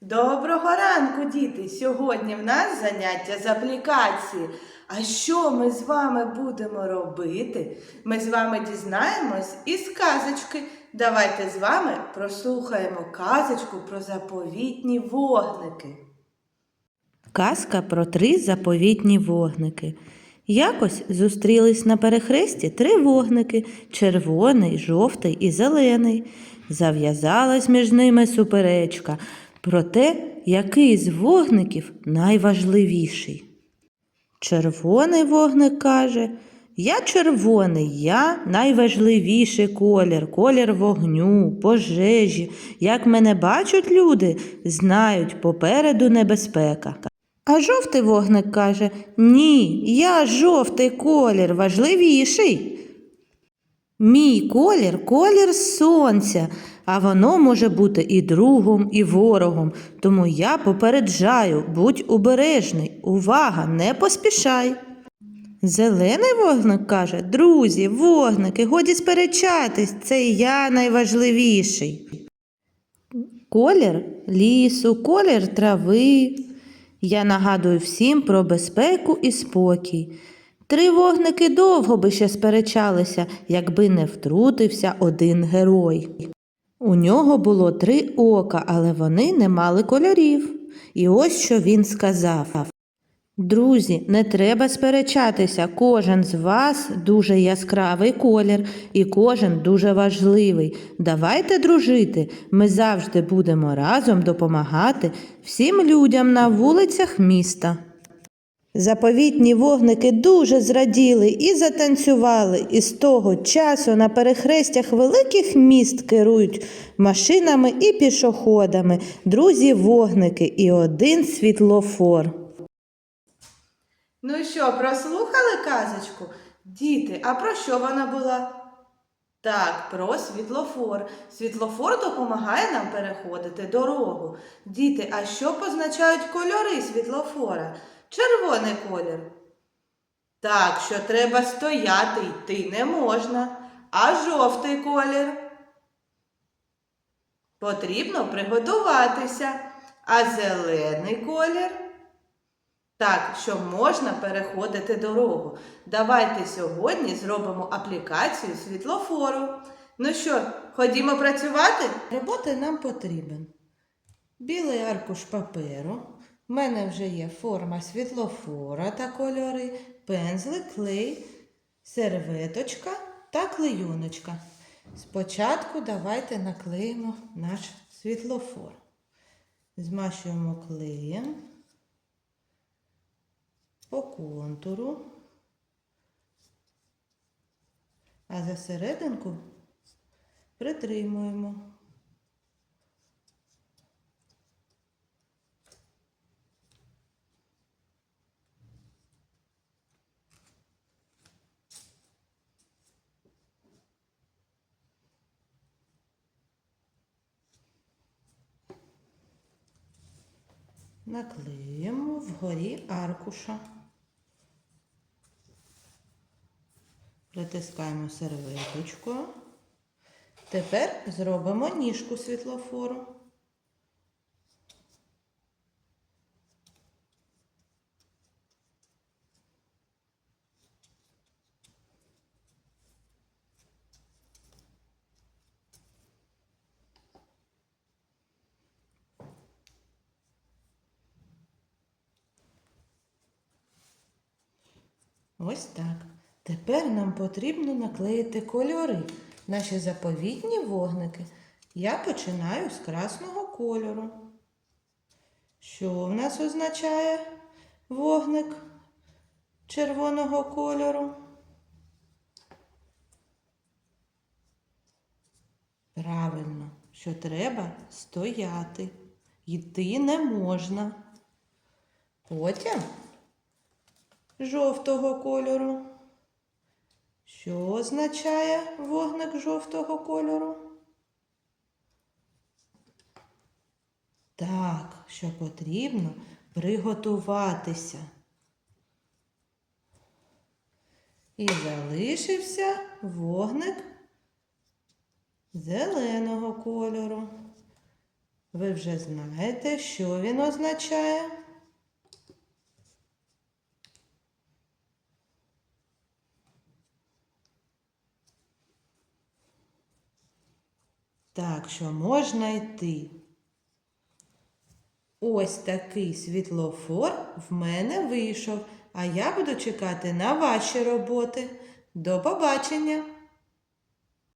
Доброго ранку, діти! Сьогодні в нас заняття з аплікації. А що ми з вами будемо робити? Ми з вами дізнаємось із казочки. Давайте з вами прослухаємо казочку про заповітні вогники. Казка про три заповітні вогники. Якось зустрілись на перехресті три вогники червоний, жовтий і зелений. Зав'язалась між ними суперечка про те, який з вогників найважливіший. Червоний вогник каже: Я червоний, я найважливіший колір, колір вогню, пожежі. Як мене бачать люди, знають попереду небезпека. А жовтий вогник каже: Ні, я жовтий колір важливіший. Мій колір колір сонця, а воно може бути і другом, і ворогом. Тому я попереджаю, будь обережний, увага, не поспішай. Зелений вогник каже: Друзі, вогники, годі сперечатись, це я найважливіший. Колір лісу, колір трави. Я нагадую всім про безпеку і спокій. Три вогники довго би ще сперечалися, якби не втрутився один герой. У нього було три ока, але вони не мали кольорів. І ось що він сказав. Друзі, не треба сперечатися. Кожен з вас дуже яскравий колір, і кожен дуже важливий. Давайте дружити. Ми завжди будемо разом допомагати всім людям на вулицях міста. Заповітні вогники дуже зраділи і затанцювали, і з того часу на перехрестях великих міст керують машинами і пішоходами, друзі вогники і один світлофор. Ну що, прослухали казочку? Діти, а про що вона була? Так, про світлофор. Світлофор допомагає нам переходити дорогу. Діти, а що позначають кольори світлофора? Червоний колір. Так, що треба стояти, йти не можна. А жовтий колір. Потрібно приготуватися. А зелений колір. Так, що можна переходити дорогу. Давайте сьогодні зробимо аплікацію світлофору. Ну що, ходімо працювати? Роботи нам потрібен білий аркуш паперу. У мене вже є форма світлофора та кольори, пензлик, клей, серветочка та клейоночка. Спочатку давайте наклеїмо наш світлофор. Змащуємо клеєм по контуру, а за серединку притримуємо. Наклеїмо вгорі аркуша. Притискаємо серветочку. Тепер зробимо ніжку світлофору. Ось так. Тепер нам потрібно наклеїти кольори. Наші заповітні вогники. Я починаю з красного кольору. Що в нас означає вогник червоного кольору? Правильно, що треба стояти. Йти не можна. Потім жовтого кольору. Що означає вогник жовтого кольору? Так, що потрібно приготуватися. І залишився вогник зеленого кольору. Ви вже знаєте, що він означає? Так, що можна йти. Ось такий світлофор в мене вийшов, а я буду чекати на ваші роботи. До побачення!